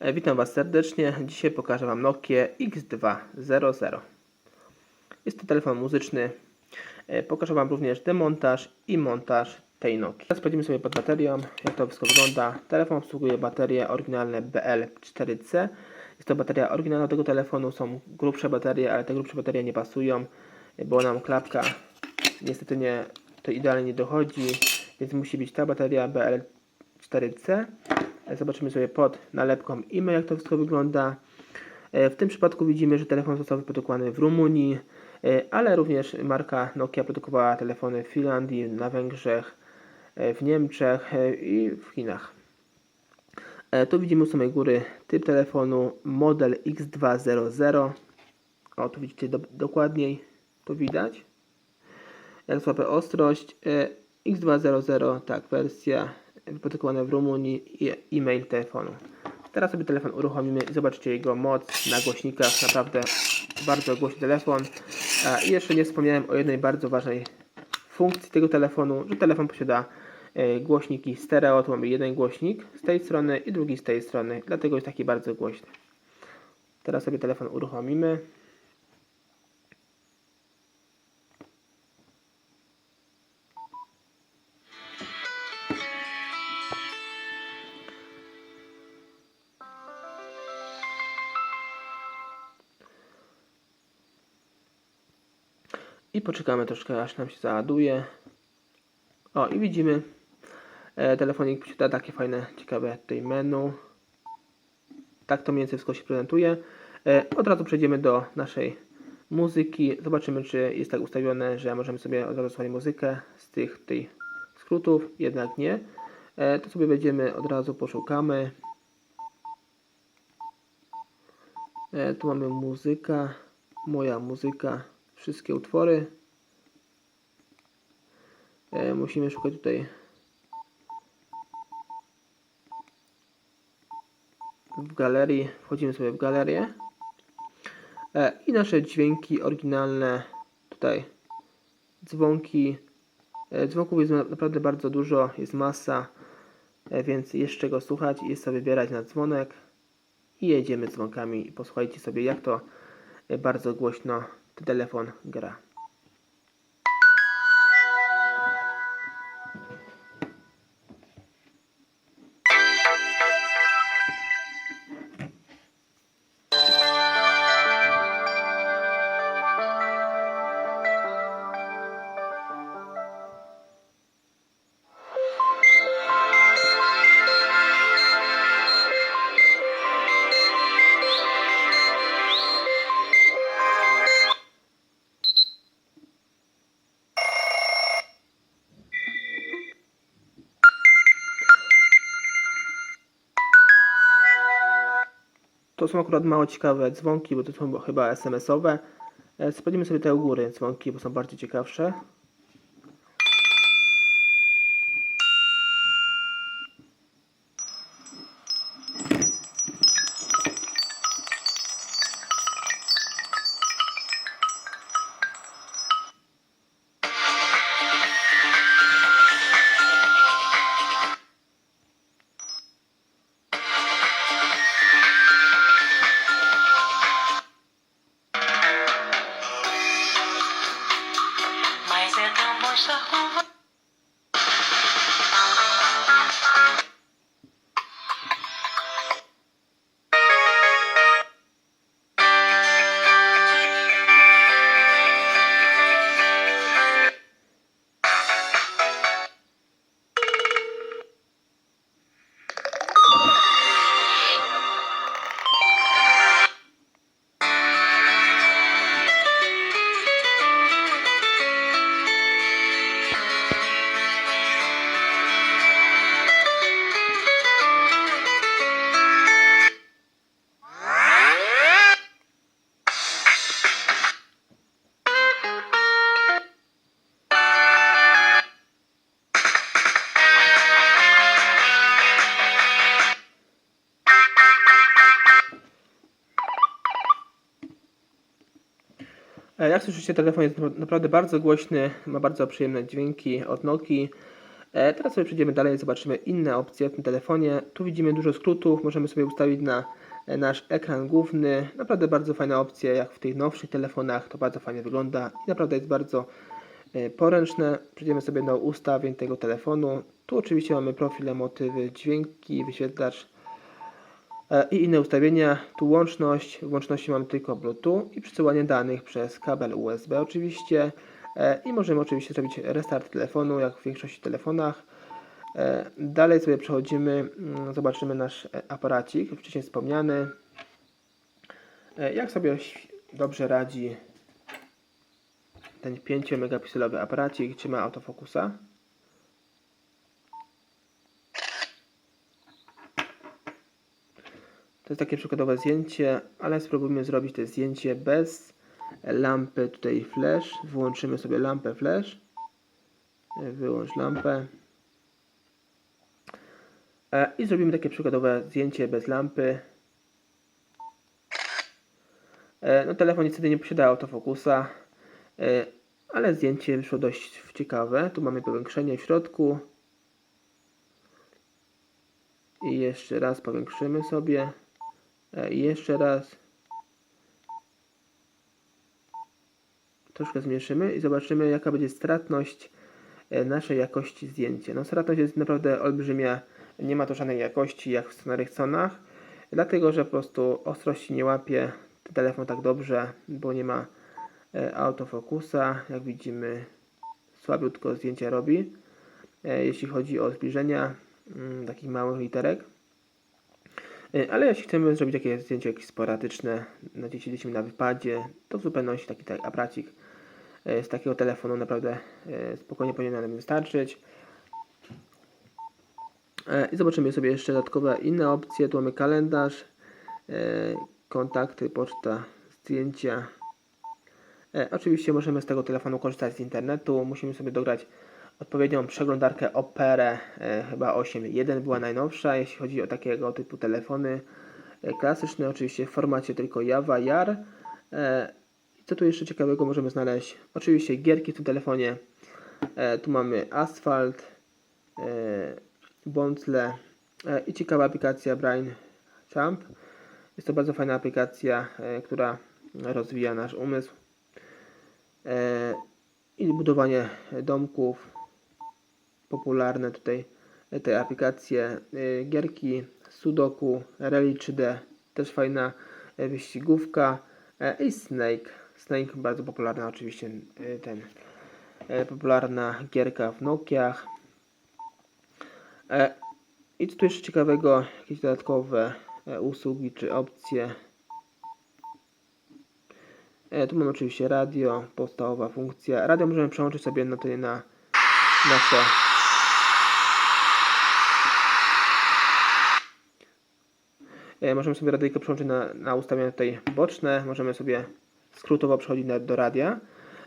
E, Witam Was serdecznie. Dzisiaj pokażę Wam Nokia X200. Jest to telefon muzyczny. E, Pokażę Wam również demontaż i montaż tej Nokii. Teraz sprawdzimy sobie pod baterią, jak to wszystko wygląda. Telefon obsługuje baterie oryginalne BL4C. Jest to bateria oryginalna tego telefonu. Są grubsze baterie, ale te grubsze baterie nie pasują, e, bo nam klapka niestety nie, to idealnie nie dochodzi, więc musi być ta bateria BL4C. E, Zobaczymy sobie pod nalepką e-mail, jak to wszystko wygląda. E, W tym przypadku widzimy, że telefon został wyprodukowany w Rumunii, e, ale również marka Nokia produkowała telefony w Finlandii, na Węgrzech, w Niemczech i w Chinach. Tu widzimy u samej góry typ telefonu model X200. O, tu widzicie do, dokładniej, to widać. Jak złapę ostrość, e, X200, tak, wersja wyprodukowana w Rumunii i e-mail telefonu. Teraz sobie telefon uruchomimy i zobaczycie jego moc na głośnikach. Naprawdę bardzo głośny telefon. I jeszcze nie wspomniałem o jednej bardzo ważnej funkcji tego telefonu, że telefon posiada e, głośniki stereo. Tu mamy jeden głośnik z tej strony i drugi z tej strony, dlatego jest taki bardzo głośny. Teraz sobie telefon uruchomimy. I poczekamy troszkę, aż nam się załaduje. O, i widzimy, e, telefonik posiada takie fajne, ciekawe tutaj menu. Tak to mniej więcej wszystko się prezentuje. E, od razu przejdziemy do naszej muzyki. Zobaczymy, czy jest tak ustawione, że możemy sobie od razu słuchać muzykę z tych tutaj skrótów. Jednak nie. E, to sobie wejdziemy, od razu poszukamy. E, tu mamy muzyka, moja muzyka, wszystkie utwory. E, musimy szukać tutaj w galerii. Wchodzimy sobie w galerię e, i nasze dźwięki oryginalne tutaj dzwonki. E, dzwonków jest na- naprawdę bardzo dużo, jest masa, e, więc jest czego słuchać. Jest co wybierać na dzwonek i jedziemy dzwonkami i posłuchajcie sobie jak to e, bardzo głośno telefon gra. To są akurat mało ciekawe dzwonki, bo to są chyba SMS-owe. E, Sprawdzimy sobie te u góry dzwonki, bo są bardziej ciekawsze. Jak słyszycie, telefon jest naprawdę bardzo głośny, ma bardzo przyjemne dźwięki od Nokii. E, teraz sobie przejdziemy dalej, zobaczymy inne opcje w tym telefonie. Tu widzimy dużo skrótów, możemy sobie ustawić na e, nasz ekran główny. Naprawdę bardzo fajna opcja, jak w tych nowszych telefonach, to bardzo fajnie wygląda i naprawdę jest bardzo e, poręczne. Przejdziemy sobie do ustawień tego telefonu. Tu oczywiście mamy profile, motywy, dźwięki, wyświetlacz i inne ustawienia. Tu łączność, w łączności mamy tylko Bluetooth i przesyłanie danych przez kabel USB oczywiście. E, I możemy oczywiście zrobić restart telefonu, jak w większości telefonach. E, Dalej sobie przechodzimy, mm, zobaczymy nasz e, aparacik, wcześniej wspomniany. E, Jak sobie dobrze radzi ten 5 megapikselowy aparacik, czy ma autofokusa. To jest takie przykładowe zdjęcie, ale spróbujmy zrobić to zdjęcie bez lampy tutaj flash. Włączymy sobie lampę flash. Wyłącz lampę. E, I zrobimy takie przykładowe zdjęcie bez lampy. E, No telefon niestety nie posiada autofokusa, e, ale zdjęcie wyszło dość ciekawe. Tu mamy powiększenie w środku. I jeszcze raz powiększymy sobie. E, jeszcze raz. Troszkę zmniejszymy i zobaczymy jaka będzie stratność e, naszej jakości zdjęcia. No stratność jest naprawdę olbrzymia. Nie ma to żadnej jakości jak w starych cenach. Dlatego, że po prostu ostrości nie łapie ten telefon tak dobrze, bo nie ma e, autofokusa. Jak widzimy, słabiutko zdjęcia robi. Jeśli chodzi o zbliżenia mm, takich małych literek. E, Ale jeśli chcemy zrobić takie zdjęcie jakieś sporadyczne, na na wypadzie, to w zupełności taki tak aparacik e, z takiego telefonu naprawdę e, spokojnie powinien nam wystarczyć. I zobaczymy sobie jeszcze dodatkowe inne opcje. Tu mamy kalendarz, kontakty, poczta, zdjęcia. Oczywiście możemy z tego telefonu korzystać z internetu. Musimy sobie dograć odpowiednią przeglądarkę Opera, e, chyba 8.1 była najnowsza, jeśli chodzi o takiego typu telefony. E, Klasyczne oczywiście w formacie tylko Java, JAR. E, Co tu jeszcze ciekawego możemy znaleźć? Oczywiście gierki w tym telefonie. Tu mamy Asphalt, e, i ciekawa aplikacja Brain Champ. Jest to bardzo fajna aplikacja, która rozwija nasz umysł. I budowanie domków. Popularne tutaj e, te aplikacje, e, gierki, Sudoku, Rally 3D, też fajna e, wyścigówka i Snake. Snake bardzo popularna oczywiście, ten popularna gierka w Nokiach. I co tu jeszcze ciekawego, jakieś dodatkowe usługi czy opcje. Tu mamy oczywiście radio, podstawowa funkcja. Radio możemy przełączyć sobie na, tutaj na nasze Możemy sobie radyjko przełączyć na, na ustawienia tutaj boczne. Możemy sobie skrótowo przechodzić na, do radia.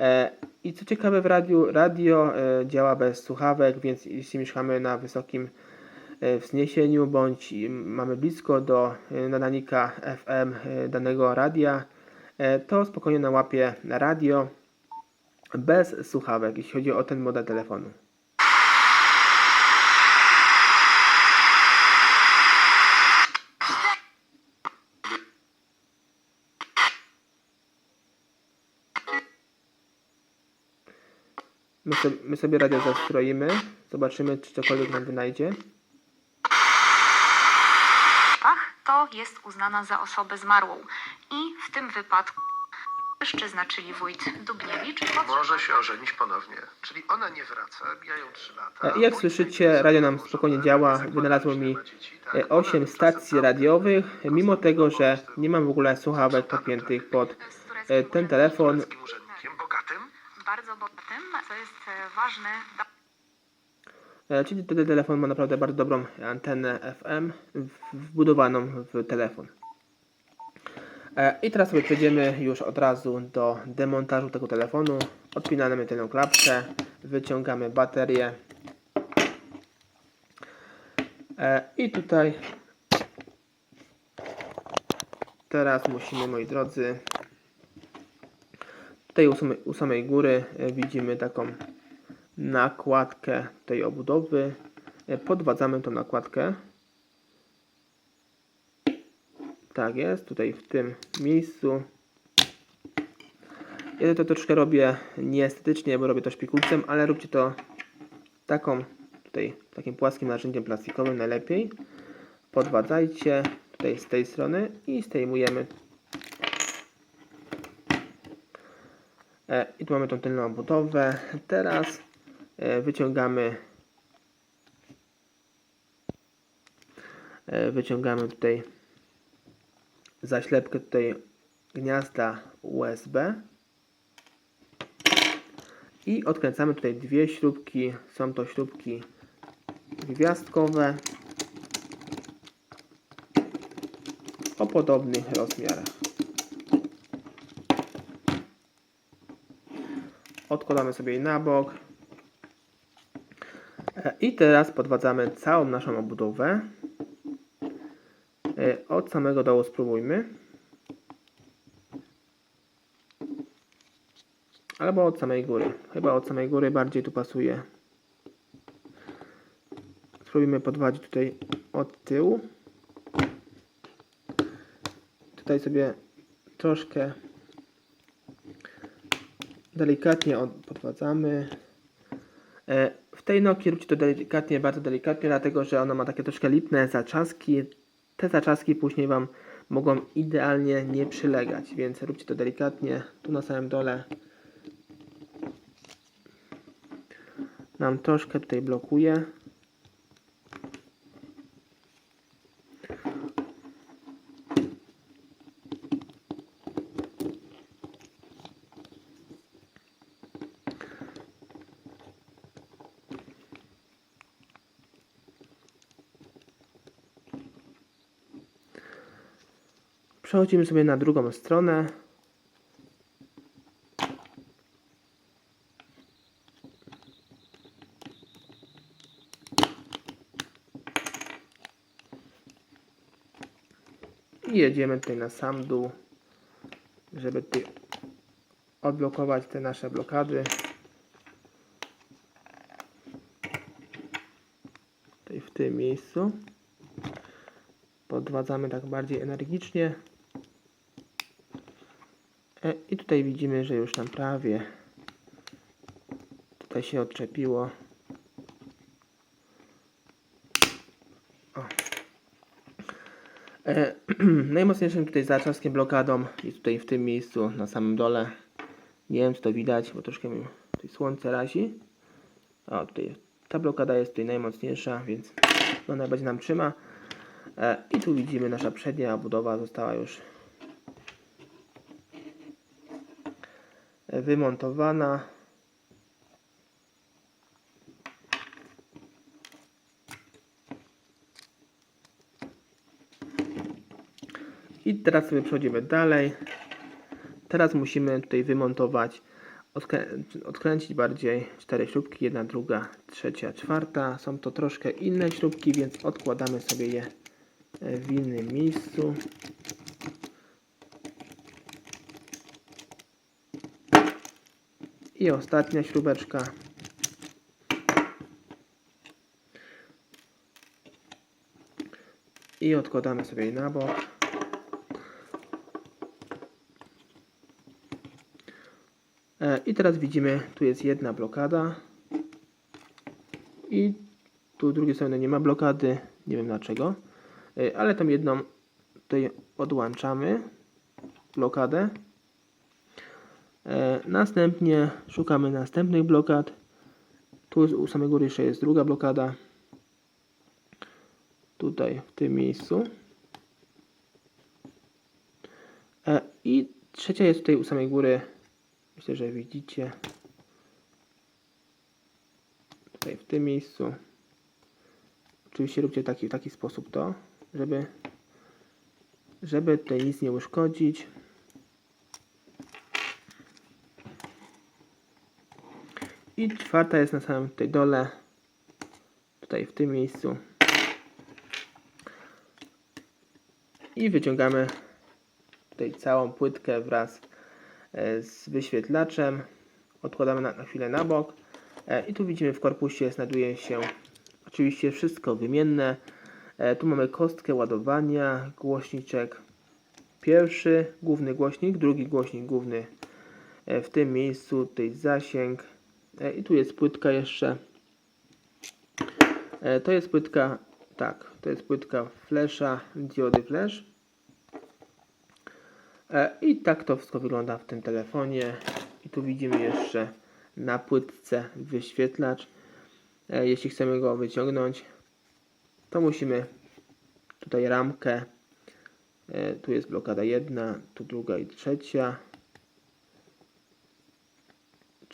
E, I co ciekawe w radiu, radio e, działa bez słuchawek, więc jeśli mieszkamy na wysokim e, wzniesieniu bądź mamy blisko do e, nadajnika FM e, danego radia, e, to spokojnie nałapie radio bez słuchawek, jeśli chodzi o ten model telefonu. My sobie, my sobie radio zastroimy, zobaczymy czy cokolwiek nam wynajdzie. Pach to jest uznana za osobę zmarłą i w tym wypadku mężczyzna, czyli wójt Dubniewicz, Może się ożenić ponownie. Czyli ona nie wraca, mijają 3 lata. E, Jak słyszycie, radio nam spokojnie działa. Wynalazło mi 8 stacji radiowych, mimo tego, że nie mam w ogóle słuchawek podpiętych pod e, ten telefon. Bardzo bogatym, co jest e, ważne. E, Czyli ten telefon ma naprawdę bardzo dobrą antenę FM wbudowaną w telefon. E, I teraz sobie przejdziemy już od razu do demontażu tego telefonu. Odpinamy tę klapkę, wyciągamy baterię. I tutaj teraz musimy, moi drodzy, tutaj u samej, u samej góry e, widzimy taką nakładkę tej obudowy. E, Podwadzamy tą nakładkę. Tak jest, tutaj w tym miejscu. Ja to troszkę robię nieestetycznie, bo robię to szpikulcem, ale róbcie to taką, tutaj takim płaskim narzędziem plastikowym najlepiej. Podwadzajcie tutaj z tej strony i zdejmujemy. I tu mamy tą tylną obudowę. Teraz e, wyciągamy e, wyciągamy tutaj zaślepkę tutaj gniazda USB i odkręcamy tutaj dwie śrubki. Są to śrubki gwiazdkowe o podobnych rozmiarach. Odkładamy sobie jej na bok. E, I teraz podwadzamy całą naszą obudowę. E, Od samego dołu spróbujmy. Albo od samej góry. Chyba od samej góry bardziej tu pasuje. Spróbujmy podwadzić tutaj od tyłu. Tutaj sobie troszkę delikatnie od- podwadzamy. E, W tej noki róbcie to delikatnie, bardzo delikatnie, dlatego że ona ma takie troszkę lipne zaczaski. Te zaczaski później Wam mogą idealnie nie przylegać, więc róbcie to delikatnie. Tu na samym dole nam troszkę tutaj blokuje. Przechodzimy sobie na drugą stronę. I jedziemy tutaj na sam dół, żeby tutaj odblokować te nasze blokady. Tutaj w tym miejscu. Podwadzamy tak bardziej energicznie. E, I tutaj widzimy, że już nam prawie tutaj się odczepiło. O. E, najmocniejszym tutaj zaczaskiem blokadą jest tutaj w tym miejscu na samym dole. Nie wiem czy to widać, bo troszkę mi tutaj słońce razi. O, tutaj ta blokada jest tutaj najmocniejsza, więc ona najbardziej nam trzyma. E, I tu widzimy nasza przednia budowa została już wymontowana. I teraz sobie przechodzimy dalej. Teraz musimy tutaj wymontować, odkrę odkręcić bardziej cztery śrubki, jedna, druga, trzecia, czwarta. Są to troszkę inne śrubki, więc odkładamy sobie je w innym miejscu. I ostatnia śrubeczka. I odkładamy sobie jej na bok. E, I teraz widzimy, tu jest jedna blokada. I tu drugiej strony nie ma blokady. Nie wiem dlaczego. E, Ale tą jedną tutaj odłączamy. Blokadę. E, następnie szukamy następnych blokad. Tu u samej góry jeszcze jest druga blokada. Tutaj w tym miejscu. E, I trzecia jest tutaj u samej góry. Myślę, że widzicie. Tutaj w tym miejscu. Oczywiście róbcie taki, w taki sposób to, żeby, żeby tutaj nic nie uszkodzić. I czwarta jest na samym tutaj dole. Tutaj w tym miejscu. I wyciągamy tutaj całą płytkę wraz e, z wyświetlaczem. Odkładamy na, na chwilę na bok. E, I tu widzimy w korpusie znajduje się oczywiście wszystko wymienne. E, Tu mamy kostkę ładowania, głośniczek pierwszy, główny głośnik, drugi głośnik główny w tym miejscu, tutaj zasięg i tu jest płytka jeszcze. E, To jest płytka, tak, to jest płytka flasha, diody flash. E, I tak to wszystko wygląda w tym telefonie. I tu widzimy jeszcze na płytce wyświetlacz. E, Jeśli chcemy go wyciągnąć, to musimy tutaj ramkę. E, Tu jest blokada jedna, tu druga i trzecia.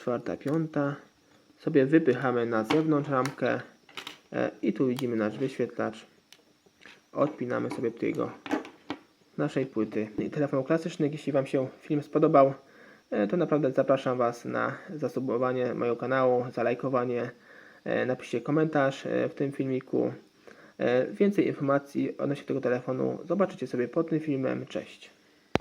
Czwarta, piąta. Sobie wypychamy na zewnątrz ramkę. E, I tu widzimy nasz wyświetlacz. Odpinamy sobie tutaj naszej płyty. Telefon klasyczny, jeśli Wam się film spodobał, e, to naprawdę zapraszam Was na zasubowanie mojego kanału, zalajkowanie, e, napiszcie komentarz w tym filmiku. Więcej informacji odnośnie tego telefonu zobaczycie sobie pod tym filmem. Cześć.